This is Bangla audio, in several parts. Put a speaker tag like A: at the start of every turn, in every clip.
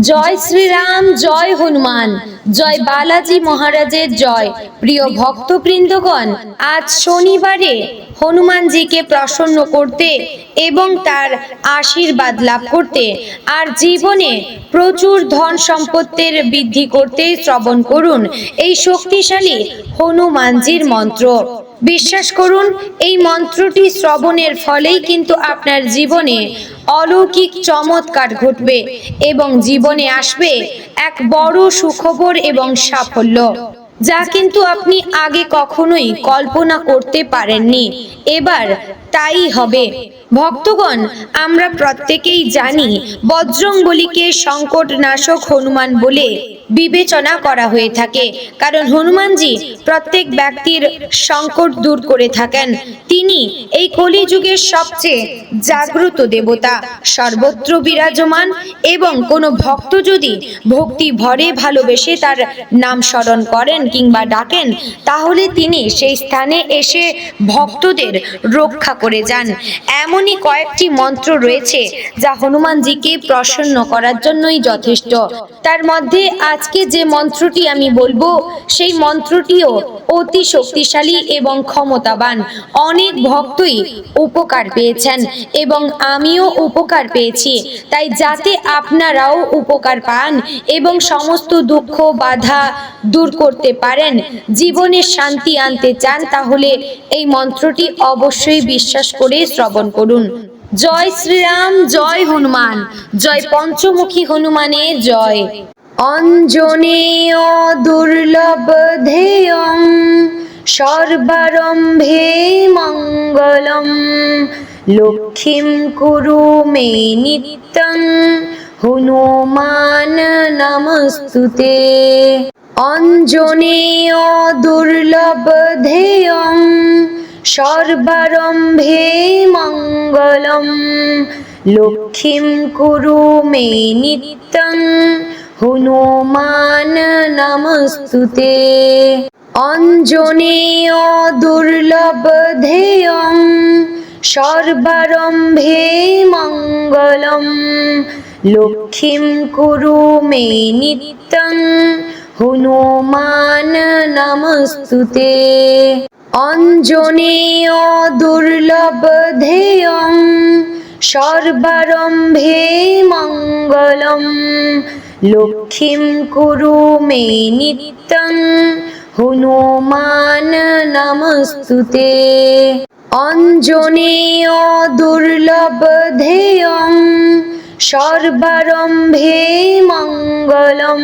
A: জয় শ্রীরাম, জয় হনুমান, জয় বালাজি মহারাজের জয়। প্রিয় ভক্তবৃন্দগণ, আজ শনিবারে হনুমানজিকে প্রসন্ন করতে এবং তার আশীর্বাদ লাভ করতে আর জীবনে প্রচুর ধন সম্পত্তির বৃদ্ধি করতে শ্রবণ করুন এই শক্তিশালী হনুমানজির মন্ত্র। বিশ্বাস করুন, এই মন্ত্রটি শ্রবণের ফলেই কিন্তু আপনার জীবনে অলৌকিক চমৎকার ঘটবে এবং জীবনে আসবে এক বড় সুখবর এবং সাফল্য, যা কিন্তু আপনি আগে কখনোই কল্পনা করতে পারেননি। এবার তাই হবে। ভক্তগণ, আমরা প্রত্যেকেই জানি বজ্রংবলীকে সংকট নাশক হনুমান বলে বিবেচনা করা হয়ে থাকে। কারণ হনুমানজি প্রত্যেক ব্যক্তির সংকট দূর করে থাকেন। তিনি এই কলিযুগের সবচেয়ে জাগ্রত দেবতা। সর্বত্র বিরাজমান এবং কোনো ভক্ত যদি ভক্তি ভরে ভালোবেসে তার নাম স্মরণ করেন কিংবা ডাকেন, তাহলে তিনি সেই স্থানে এসে ভক্তদের রক্ষা করে যান। এমনই কয়েকটি মন্ত্র রয়েছে যা হনুমানজিকে প্রসন্ন করার জন্যই যথেষ্ট। তার মধ্যে আজকে যে মন্ত্রটি আমি বলব, সেই মন্ত্রটিও অতি শক্তিশালী এবং ক্ষমতাবান। অনেক ভক্তই উপকার পেয়েছেন এবং আমিও উপকার পেয়েছি। তাই যাতে আপনারাও উপকার পান এবং সমস্ত দুঃখ, বাধা দূর করতে পারেন, জীবনে শান্তি আনতে চান, তাহলে এই মন্ত্রটি অবশ্যই বিশ্বাস করে শ্রবণ করুন। জয় শ্রীরাম, জয় হনুমান, জয় পঞ্চমুখী হনুমানের জয়। অঞ্জনেয় দুর্লভ ধেয়ং, সর্বারম্ভে মঙ্গলম। লক্ষ্মীম কুরু মে নিত্যং, হনুমান নমস্তুতে। অঞ্জনেয় দুর্লভ ধেয়ং সর্বারম্ভে মঙ্গলম। লক্ষ্মীম কুরু মে নিত্যং। হনুমান নমস্তুতে। অঞ্জনেয় দুর্লভ ধেয়ং। সর্বারম্ভে মঙ্গলম। লক্ষ্মীম কুরু মে নিত্যং। হনুমান নমস্তুতে। অঞ্জনেয় দুর্লভ ধেয়ং সর্বারম্ভে মঙ্গলম। লক্ষ্মীম কুরু মে নিত্যং, হনুমান নমস্তুতে। অঞ্জনেয় দুর্লভ ধেয়ং সর্বারম্ভে মঙ্গলম।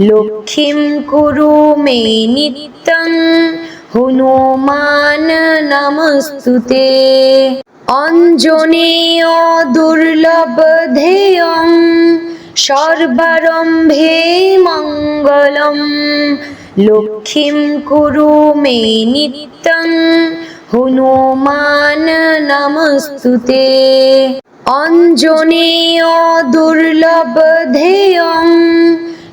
A: লক্ষ্মীম কুরু মে নিত্যং হনুমান, নমস্তুতে। অঞ্জনেয় দুর্লভ ধেয়ং, সর্বারম্ভে মঙ্গলম। লক্ষ্মীম কুরু মে নিত্যং, হনুমান, নমস্তুতে। অঞ্জনেয় দুর্লভ ধেয়ং,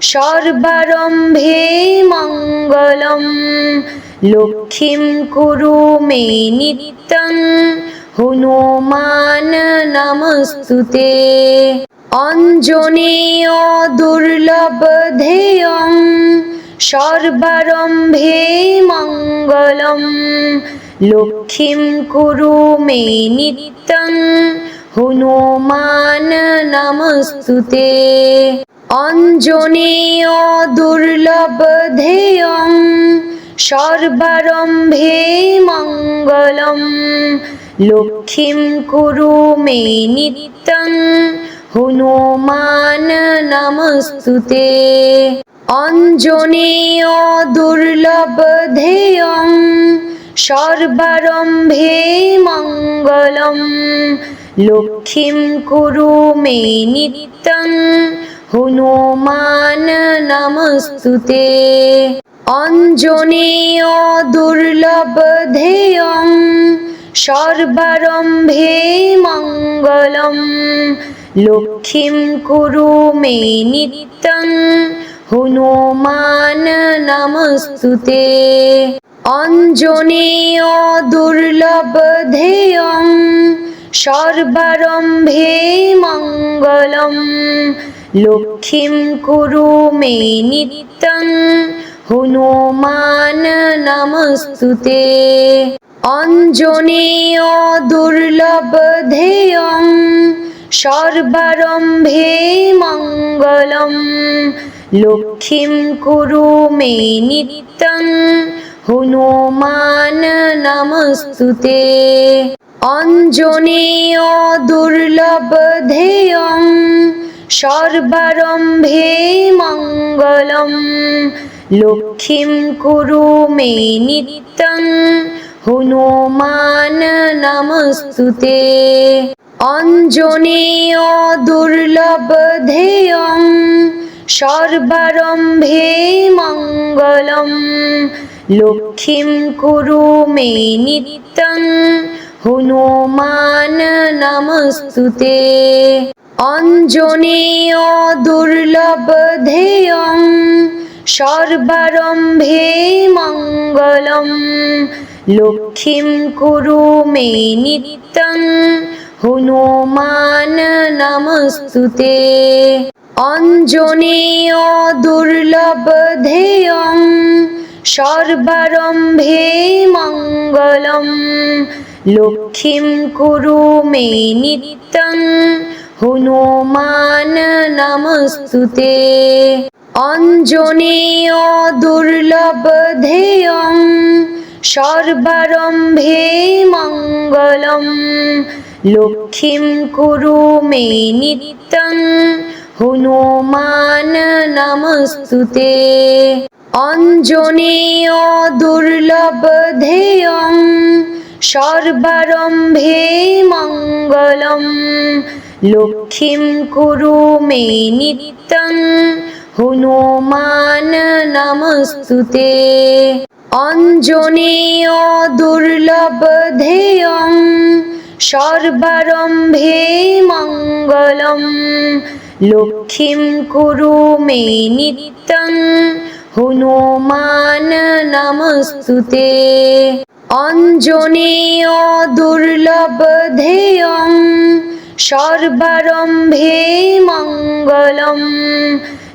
A: সর্বারম্ভে মঙ্গলম। লক্ষ্মীম কুরু মে নিত্যং হনুমান নমস্তুতে। অঞ্জনেয় দুর্লভ ধেয়ং সর্বারম্ভে মঙ্গলম। লক্ষ্মীম কুরু মে নিত্যং হনুমান নমস্তুতে। অঞ্জনেয় দুর্লভ ধেয়ং সর্বারম্ভে মঙ্গলম। লক্ষ্মীম কুরু মে নিত্যং, হনুমান নমস্তুতে। অঞ্জনেয় দুর্লভ ধেয়ং, সর্বারম্ভে মঙ্গলম। লক্ষ্মীম কুরু মে নিত্যং, হনুমান নমস্তুতে। অঞ্জনেয় দুর্লভ ধেয়ং, সর্বারম্ভে মঙ্গলম। লক্ষ্মীম কুরু মে নিত্যং, হনুমান নমস্তুতে। অঞ্জনেয় দুর্লভ ধেয়ং, সর্বারম্ভে মঙ্গলম। লক্ষ্মীম কুরু মে নিত্যং হনুমান, নমস্তুতে। অঞ্জনেয় দুর্লভ ধেয়ং, সর্বারম্ভে মঙ্গলম। লক্ষ্মীম কুরু মে নিত্যং, হনুমান, নমস্তুতে। অঞ্জনেয় দুর্লভ ধেয়ং, সর্বারম্ভে মঙ্গলম। লক্ষ্মীম কুরু মে নিত্যং হনুমান নমস্তুতে। অঞ্জনেয় দুর্লভ ধেয়ং সর্বারম্ভে মঙ্গলম। লক্ষ্মীম কুরু মে নিত্যং হনুমান নমস্তুতে। অঞ্জনেয় দুর্লভ ধেয়ং সর্বারম্ভে মঙ্গলম। লক্ষ্মীম কুরু মে নিত্যং, হনুমান নমস্তুতে। অঞ্জনেয় দুর্লভ ধেয়ং, সর্বারম্ভে মঙ্গলম। লক্ষ্মীম কুরু মে নিত্যং, হনুমান নমস্তুতে। অঞ্জনেয় দুর্লভ ধেয়ং সর্বারম্ভে মঙ্গলম। লক্ষ্মীম কুরু মে নিত্যং, হনুমান নমস্তুতে। অঞ্জনেয় দুর্লভ ধেয়ং সর্বারম্ভে মঙ্গলম। লক্ষ্মীম কুরু মে নিত্যং হনুমান, নমস্তুতে। অঞ্জনেয় দুর্লভ ধেয়ং, সর্বারম্ভে মঙ্গলম। লক্ষ্মীম কুরু মে নিত্যং, হনুমান, নমস্তুতে। অঞ্জনেয় দুর্লভ ধেয়ং, সর্বারম্ভে মঙ্গলম।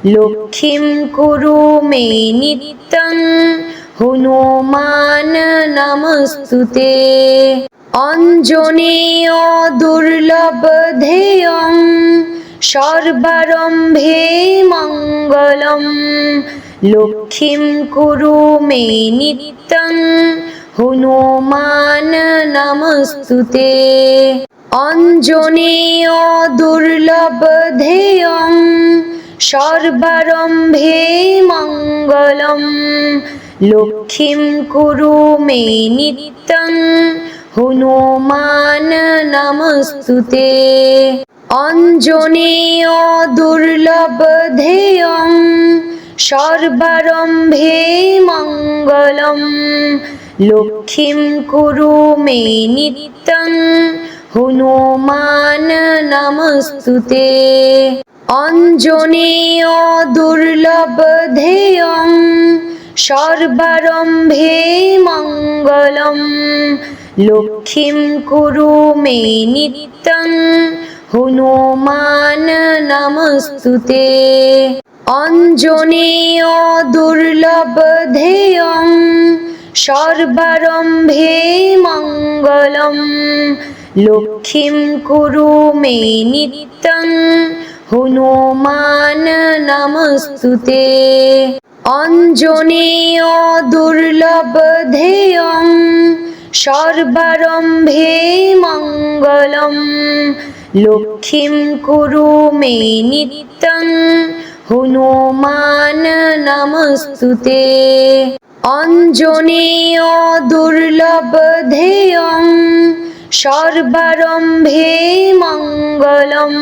A: লক্ষ্মীম কুরু মে নিত্যং হনুমান নমস্তুতে। অঞ্জনেয় দুর্লভ ধেয়ং সর্বারম্ভে মঙ্গলম। লক্ষ্মীম কুরু মে নিত্যং হনুমান নমস্তুতে। অঞ্জনেয় দুর্লভ ধেয়ং সর্বারম্ভে মঙ্গলম। লক্ষ্মীম কুরু মে নিত্যং। হনুমান নমস্তুতে। অঞ্জনেয় দুর্লভ ধেয়ং। সর্বারম্ভে মঙ্গলম। লক্ষ্মীম কুরু মে নিত্যং। হনুমান নমস্তুতে। অঞ্জনেয় দুর্লভ ধেয়ং সর্বারম্ভে মঙ্গলম। লক্ষ্মীম কুরু মে নিত্যং, হনুমান নমস্তুতে। অঞ্জনেয় দুর্লভ ধেয়ং সর্বারম্ভে মঙ্গলম। লক্ষ্মীম কুরু মে নিত্যং হনুমান, নমস্তুতে। অঞ্জনেয় দুর্লভ ধেয়ং, সর্বারম্ভে মঙ্গলম। লক্ষ্মীম কুরু মে নিত্যং, হনুমান, নমস্তুতে। অঞ্জনেয় দুর্লভ ধেয়ং, সর্বারম্ভে মঙ্গলম।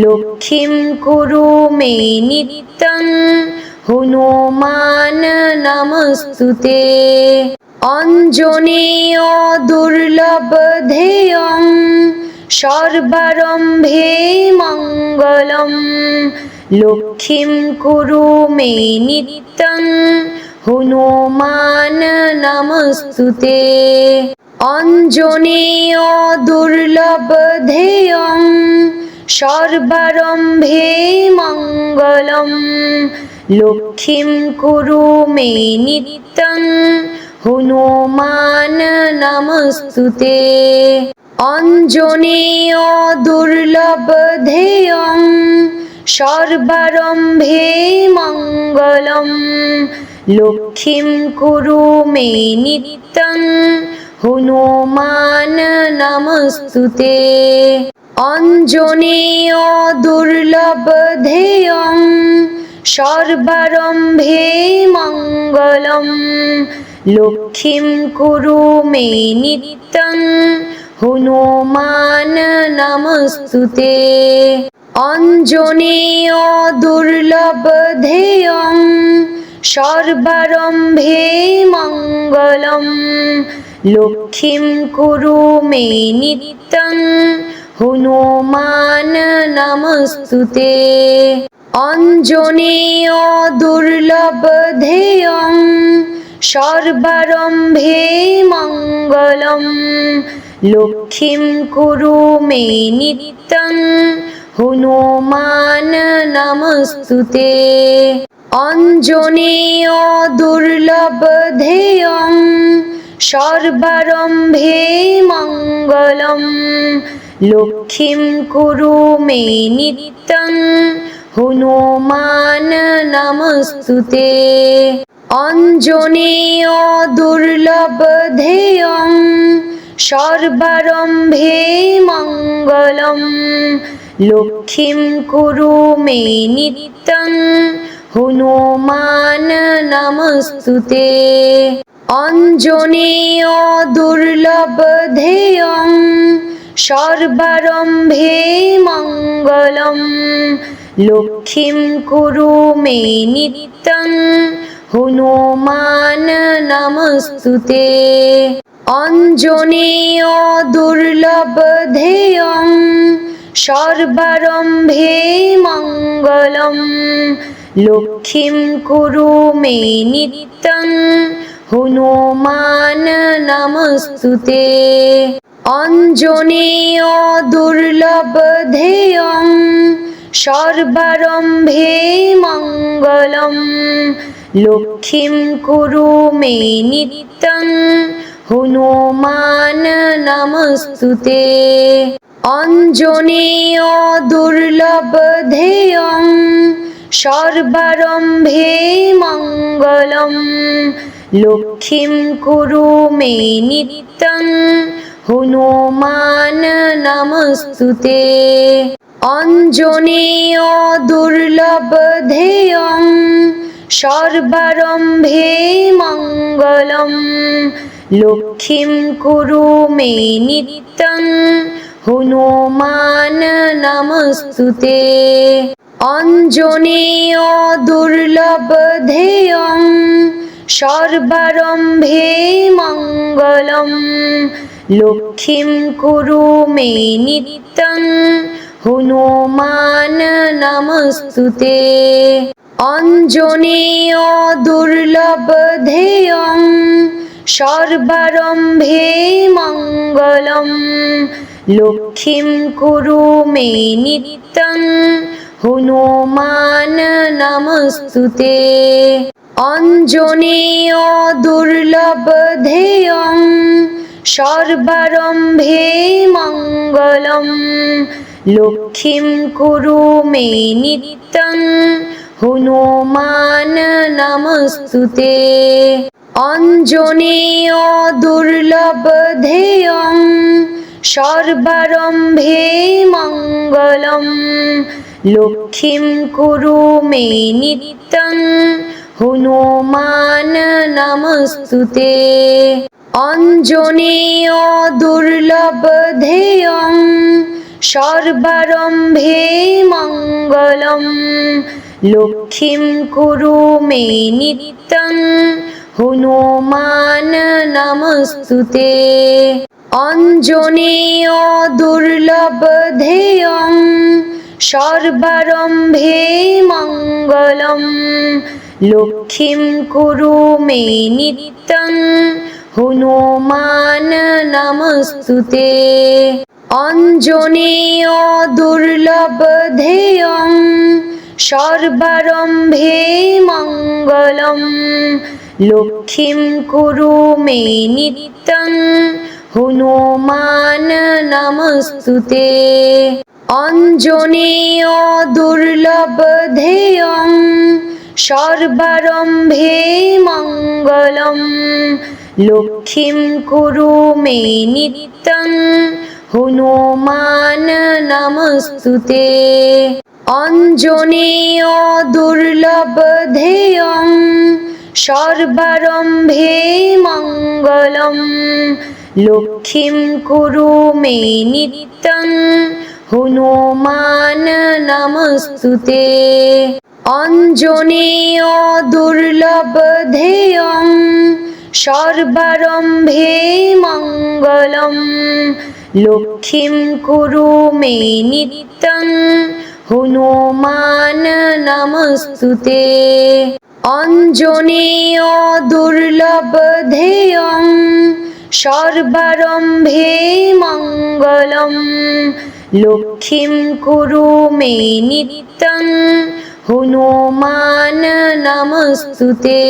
A: লক্ষ্মীম কুরু মে নিত্যং, হনুমান নমস্তুতে। অঞ্জনেয় দুর্লভ ধেয়ং, সর্বারম্ভে মঙ্গলম। লক্ষ্মীম কুরু মে নিত্যং, হনুমান নমস্তুতে। অঞ্জনেয় দুর্লভ ধেয়ং সর্বারম্ভে মঙ্গলম। লক্ষ্মীম কুরু মে নিত্যং। হনুমান নমস্তুতে। অঞ্জনেয় দুর্লভ ধেয়ং। সর্বারম্ভে মঙ্গলম। লক্ষ্মীম কুরু মে নিত্যং। হনুমান, নমস্তুতে। অঞ্জনেয় দুর্লভ ধেয়ং, সর্বারম্ভে মঙ্গলম। লক্ষ্মীম কুরু মে নিত্যং, হনুমান, নমস্তুতে। অঞ্জনেয় দুর্লভ ধেয়ং, সর্বারম্ভে মঙ্গলম। লক্ষ্মীম কুরু মে নিত্যং হনুমান নমস্তুতে। অঞ্জনেয় দুর্লভ ধেয়ং সর্বারম্ভে মঙ্গলম। লক্ষ্মীম কুরু মে নিত্যং হনুমান নমস্তুতে। অঞ্জনেয় দুর্লভ ধেয়ং সর্বারম্ভে মঙ্গলম। লক্ষ্মীম কুরু মে নিত্যং। হনুমান নমস্তুতে। অঞ্জনেয় দুর্লভ ধেয়ং। সর্বারম্ভে মঙ্গলম। লক্ষ্মীম কুরু মে নিত্যং। হনুমান নমস্তুতে। অঞ্জনেয় দুর্লভ ধেয়ং, সর্বারম্ভে মঙ্গলম। লক্ষ্মীম কুরু মে নিত্যং, হনুমান নমস্তুতে। অঞ্জনেয় দুর্লভ ধেয়ং, সর্বারম্ভে মঙ্গলম। লক্ষ্মীম কুরু মে নিত্যং হনুমান, নমস্তুতে। অঞ্জনেয় দুর্লভ ধেয়ং, সর্বারম্ভে মঙ্গলম। লক্ষ্মীম কুরু মে নিত্যং, হনুমান, নমস্তুতে। অঞ্জনেয় দুর্লভ ধেয়ং, সর্বারম্ভে মঙ্গলম। লক্ষ্মীম কুরু মে নিত্যং, হনুমান নমস্তুতে। অঞ্জনেয় দুর্লভ ধেয়ং, সর্বারম্ভে মঙ্গলম। লক্ষ্মীম কুরু মে নিত্যং, হনুমান নমস্তুতে। অঞ্জনেয় দুর্লভ ধেয়ং সর্বারম্ভে মঙ্গলম। লক্ষ্মীম কুরু মে নিত্যং। হনুমান নমস্তুতে। অঞ্জনেয় দুর্লভ ধেয়ং। সর্বারম্ভে মঙ্গলম। লক্ষ্মীম কুরু মে নিত্যং। হনুমান নমস্তুতে। অঞ্জনেয় দুর্লভ ধেয়ং সর্বারম্ভে মঙ্গলম। লক্ষ্মীম কুরু মে নিত্যং, হনুমান নমস্তুতে। অঞ্জনেয় দুর্লভ ধেয়ং সর্বারম্ভে মঙ্গলম। লক্ষ্মীম কুরু মে নিত্যং হনুমান, নমস্তুতে। অঞ্জনেয় দুর্লভ ধেয়ং, সর্বারম্ভে মঙ্গলম। লক্ষ্মীম কুরু মে নিত্যং, হনুমান, নমস্তুতে। অঞ্জনেয় দুর্লভ ধেয়ং, সর্বারম্ভে মঙ্গলম। লক্ষ্মীম কুরু মে নিত্যং, হনুমান নমস্তুতে। অঞ্জনেয় দুর্লভ ধেয়ং, সর্বারম্ভে মঙ্গলম। লক্ষ্মীম কুরু মে নিত্যং, হনুমান নমস্তুতে। অঞ্জনেয় দুর্লভ ধেয়ং সর্বারম্ভে মঙ্গলম। লক্ষ্মীম কুরু মে নিত্যং। হনুমান নমস্তুতে। অঞ্জনেয় দুর্লভ ধেয়ং। সর্বারম্ভে মঙ্গলম। লক্ষ্মীম কুরু মে নিত্যং। হনুমান নমস্তুতে। অঞ্জনেয় দুর্লভ ধেয়ং সর্বারম্ভে মঙ্গলম। লক্ষ্মীম কুরু মে নিত্যং হনুমান নমস্তুতে। অঞ্জনেয় দুর্লভ ধেয়ং সর্বারম্ভে মঙ্গলম। লক্ষ্মীম কুরু মে নিত্যং হনুমান নমস্তুতে।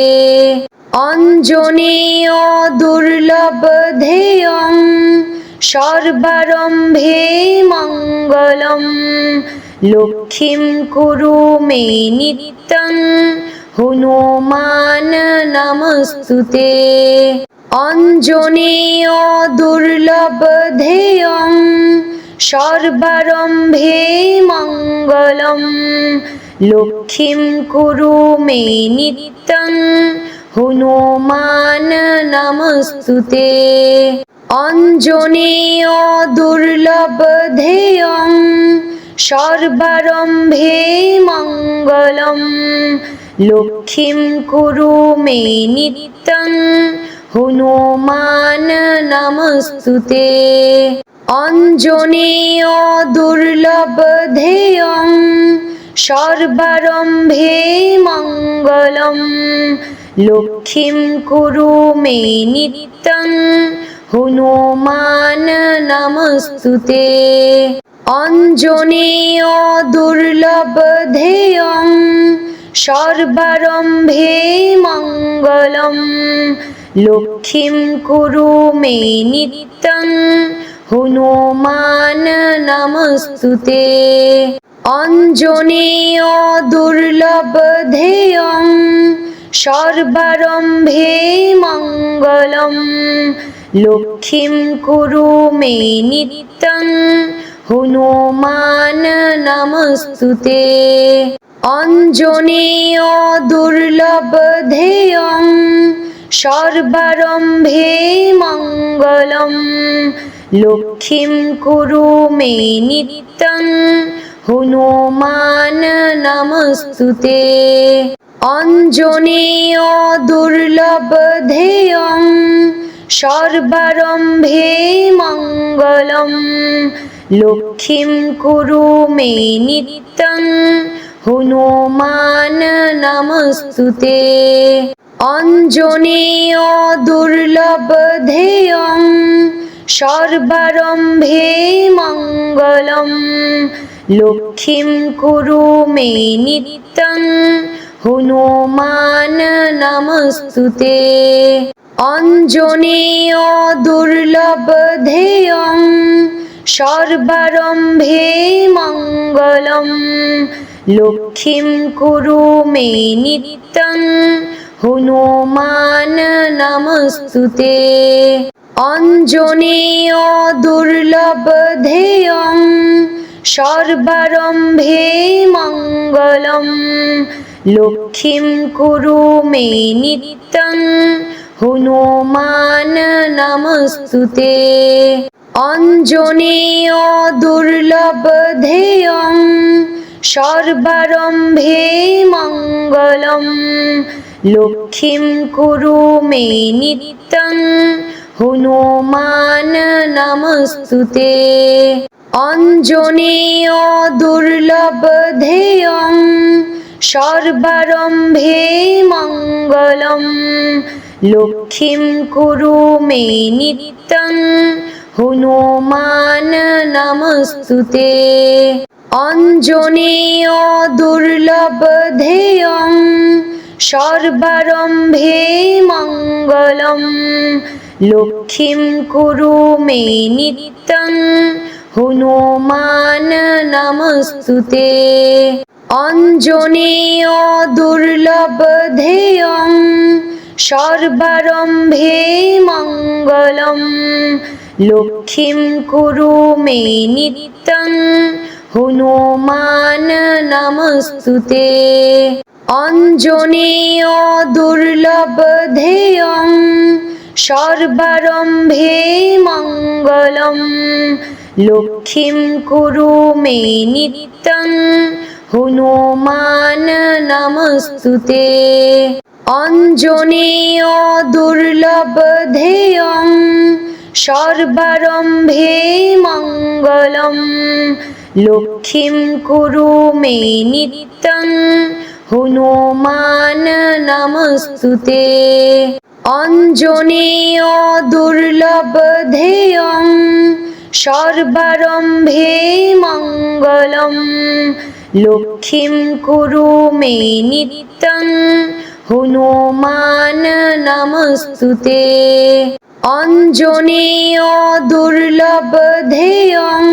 A: অঞ্জনেয় দুর্লভ ধেয়ং, সর্বারম্ভে মঙ্গলম। লক্ষ্মীম কুরু মে নিত্যং, হনুমান নমস্তুতে। অঞ্জনেয় দুর্লভ ধেয়ং, সর্বারম্ভে মঙ্গলম। লক্ষ্মীম কুরু মে নিত্যং, হনুমান নমস্তুতে। অঞ্জনেয় দুর্লভ ধেয়ং, সর্বারম্ভে মঙ্গলম। লক্ষ্মীম কুরু মে নিত্যং, হনুমান নমস্তুতে। অঞ্জনেয় দুর্লভ ধেয়ং সর্বারম্ভে মঙ্গলম। লক্ষ্মীম কুরু মে নিত্যং। হনুমান নমস্তুতে। অঞ্জনেয় দুর্লভ ধেয়ং। সর্বারম্ভে মঙ্গলম। লক্ষ্মীম কুরু মে নিত্যং। হনুমান নমস্তুতে। অঞ্জনেয় দুর্লভ ধেয়ং সর্বারম্ভে মঙ্গলম। লক্ষ্মীম কুরু মে নিত্যং, হনুমান নমস্তুতে। অঞ্জনেয় দুর্লভ ধেয়ং সর্বারম্ভে মঙ্গলম। লক্ষ্মীম কুরু মে নিত্যং হনুমান, নমস্তুতে। অঞ্জনেয় দুর্লভ ধেয়ং, সর্বারম্ভে মঙ্গলম। লক্ষ্মীম কুরু মে নিত্যং, হনুমান, নমস্তুতে। অঞ্জনেয় দুর্লভ ধেয়ং, সর্বারম্ভে মঙ্গলম। লক্ষ্মীম কুরু মে নিত্যং, হনুমান নমস্তুতে। অঞ্জনেয় দুর্লভ ধেয়ং, সর্বারম্ভে মঙ্গলম। লক্ষ্মীম কুরু মে নিত্যং, হনুমান নমস্তুতে। অঞ্জনেয় দুর্লভ ধেয়ং সর্বারম্ভে মঙ্গলম। লক্ষ্মীম কুরু মে নিত্যং, হনুমান নমস্তুতে। অঞ্জনেয় দুর্লভ ধেয়ং, সর্বারম্ভে মঙ্গলম। লক্ষ্মীম কুরু মে নিত্যং হনুমান, নমস্তুতে। অঞ্জনেয় দুর্লভ ধেয়ং, সর্বারম্ভে মঙ্গলম। লক্ষ্মীম কুরু মে নিত্যং, হনুমান, নমস্তুতে। অঞ্জনেয় দুর্লভ ধেয়ং, সর্বারম্ভে মঙ্গলম। লক্ষ্মীম কুরু মে নিত্যং, হনুমান নমস্তুতে। অঞ্জনেয় দুর্লভ ধেয়ং, সর্বারম্ভে মঙ্গলম। লক্ষ্মীম কুরু মে নিত্যং, হনুমান নমস্তুতে। অঞ্জনেয় দুর্লভ ধেয়ং সর্বারম্ভে মঙ্গলম। লক্ষ্মীম কুরু মে নিত্যং, হনুমান নমস্তুতে। অঞ্জনেয় দুর্লভ ধেয়ং, সর্বারম্ভে মঙ্গলম। লক্ষ্মীম কুরু মে নিত্যং, হনুমান নমস্তুতে। অঞ্জনেয় দুর্লভ ধেয়ং সর্বারম্ভে মঙ্গলম। লক্ষ্মীম কুরু মে নিত্যং, হনুমান নমস্তুতে। অঞ্জনেয় দুর্লভ ধেয়ং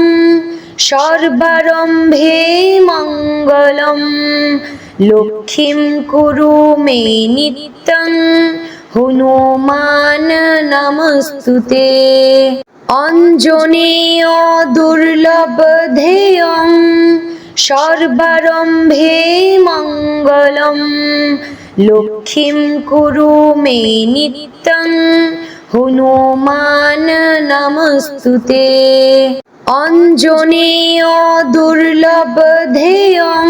A: সর্বারম্ভে মঙ্গলম। লক্ষ্মীম কুরু মে নিত্যং হনুমান, নমস্তুতে। অঞ্জনেয় দুর্লভ ধেয়ং, সর্বারম্ভে মঙ্গলম। লক্ষ্মীম কুরু মে নিত্যং, হনুমান, নমস্তুতে। অঞ্জনেয় দুর্লভ ধেয়ং,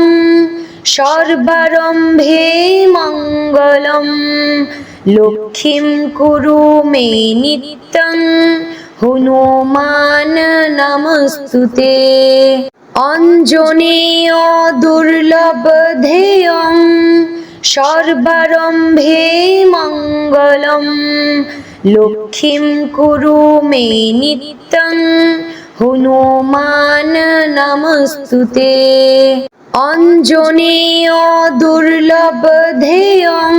A: সর্বারম্ভে মঙ্গলম। লক্ষ্মীম কুরু মে নিত্যং, হনুমান নমস্তুতে। অঞ্জনেয় দুর্লভ ধেয়ং, সর্বারম্ভে মঙ্গলম। লক্ষ্মীম কুরু মে নিত্যং, হনুমান নমস্তুতে। অঞ্জনেয় দুর্লভ ধেয়ং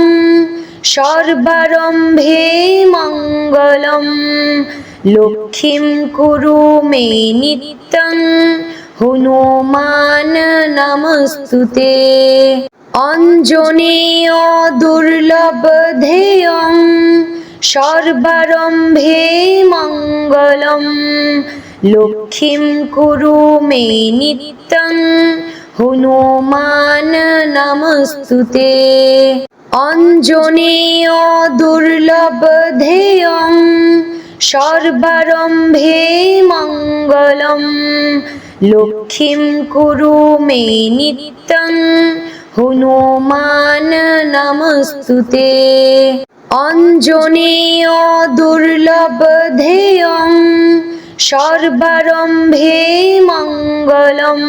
A: সর্বারম্ভে মঙ্গলম। লক্ষ্মীম কুরু মে নিত্যং, হনুমান নমস্তুতে। অঞ্জনেয় দুর্লভ ধেয়ং, সর্বারম্ভে মঙ্গলম। লক্ষ্মীম কুরু মে নিত্যং হনুমান নমস্তুতে। অঞ্জনেয় দুর্লভ ধেয়ং, সর্বারম্ভে মঙ্গলম। লক্ষ্মীম কুরু মে নিত্যং, হনুমান নমস্তুতে। অঞ্জনেয় দুর্লভ ধেয়ং, সর্বারম্ভে মঙ্গলম।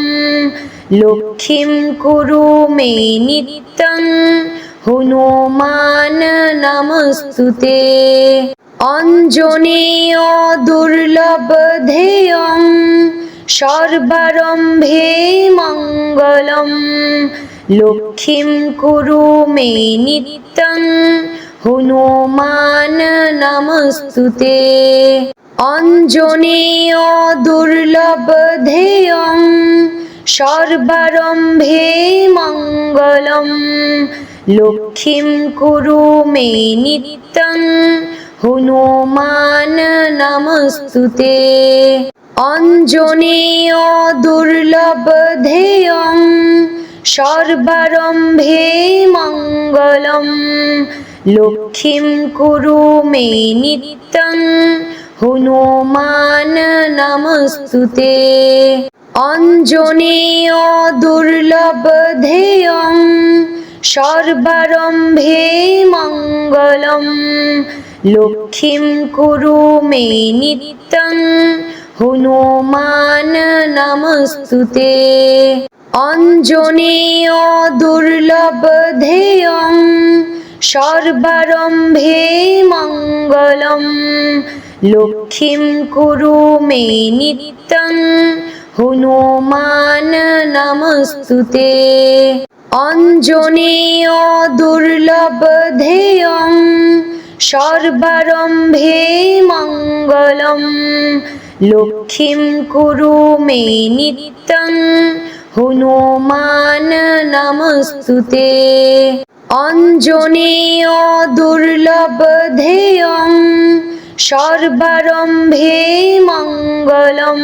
A: লক্ষ্মীম কুরু মে নিত্যং, হনুমান নমস্তুতে। অঞ্জনেয় দুর্লভ ধেয়ং, সর্বারম্ভে মঙ্গলম। লক্ষ্মীম কুরু মে নিত্যং, হনুমান নমস্তুতে। অঞ্জনেয় দুর্লভ ধেয়ং সর্বারম্ভে মঙ্গলম। লক্ষ্মীম কুরু মে নিত্যং। হনুমান নমস্তুতে। অঞ্জনেয় দুর্লভ ধেয়ং। সর্বারম্ভে মঙ্গলম। লক্ষ্মীম কুরু মে নিত্যং। হনুমান নমস্তুতে। অঞ্জনেয় দুর্লভ ধেয়ং সর্বারম্ভে মঙ্গলম। লক্ষ্মীম কুরু মে নিত্যং, হনুমান নমস্তুতে। অঞ্জনেয় দুর্লভ ধেয়ং সর্বারম্ভে মঙ্গলম। লক্ষ্মীং কুরু মে নিত্যং হনুমান, নমস্তুতে। অঞ্জনেয় দুর্লভ ধেয়ং, সর্বারম্ভে মঙ্গলম। লক্ষ্মীং কুরু মে নিত্যং, হনুমান, নমস্তুতে। অঞ্জনেয় দুর্লভ ধেয়ং, সর্বারম্ভে মঙ্গলম।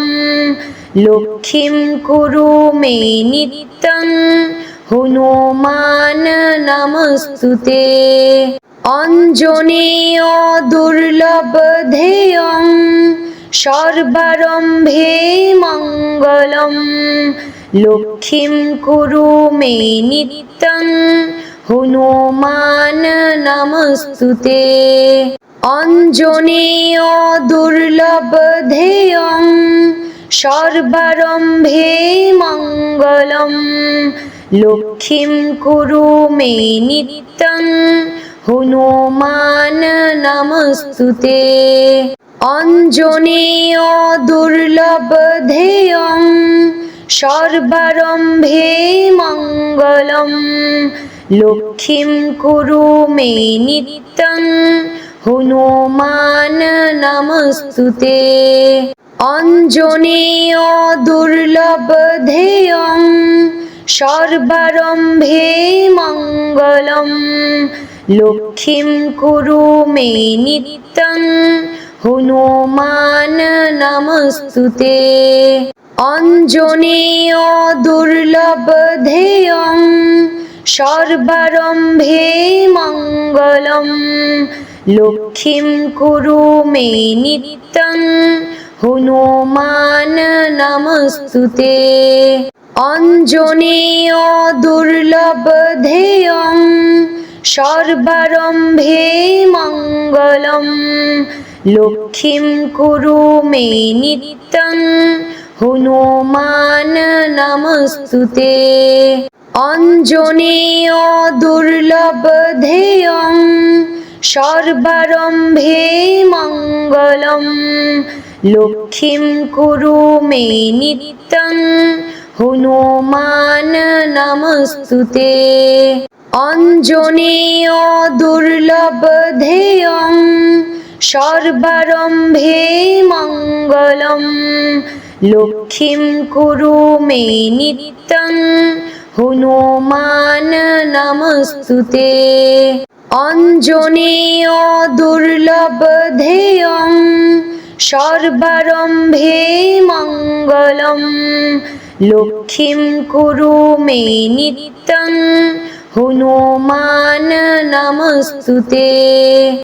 A: লক্ষ্মীং কুরু মে নিত্যং, হনুমান নমস্তুতে। অঞ্জনেয় দুর্লভ ধেয়ং, সর্বারম্ভে মঙ্গলম। লক্ষ্মীং কুরু মে নিত্যং, হনুমান নমস্তুতে। অঞ্জনেয় দুর্লভ ধেয়ং সর্বারম্ভে মঙ্গলম। লক্ষ্মীং কুরু মে নিত্যং, হনুমান নমস্তুতে। অঞ্জনেয় দুর্লভ ধেয়ং, সর্বারম্ভে মঙ্গলম। লক্ষ্মীং কুরু মে নিত্যং, হনুমান নমস্তুতে। অঞ্জনেয় দুর্লভ ধেয়ং সর্বারম্ভে মঙ্গলম। লক্ষ্মীং কুরু মে নিত্যং, হনুমান নমস্তুতে। অঞ্জনেয় দুর্লভ ধেয়ং সর্বারম্ভে মঙ্গলম। লক্ষ্মীং কুরু মে নিত্যং হনুমান, নমস্তুতে। অঞ্জনেয় দুর্লভ ধেয়ং, সর্বারম্ভে মঙ্গলম। লক্ষ্মীং কুরু মে নিত্যং, হনুমান, নমস্তুতে। অঞ্জনেয় দুর্লভ ধেয়ং সর্বারম্ভে মঙ্গলম। লক্ষ্মীং কুরু মে নিত্যং। হনুমান নমস্তুতে। অঞ্জনেয় দুর্লভ ধেয়ং। সর্বারম্ভে মঙ্গলম। লক্ষ্মীং কুরু মে নিত্যং। হনুমান নমস্তুতে। অঞ্জনেয় দুর্লভ ধেয়ং সর্বারম্ভে মঙ্গলম। লক্ষ্মীং কুরু মে নিত্যং হনুমান নমস্তুতে।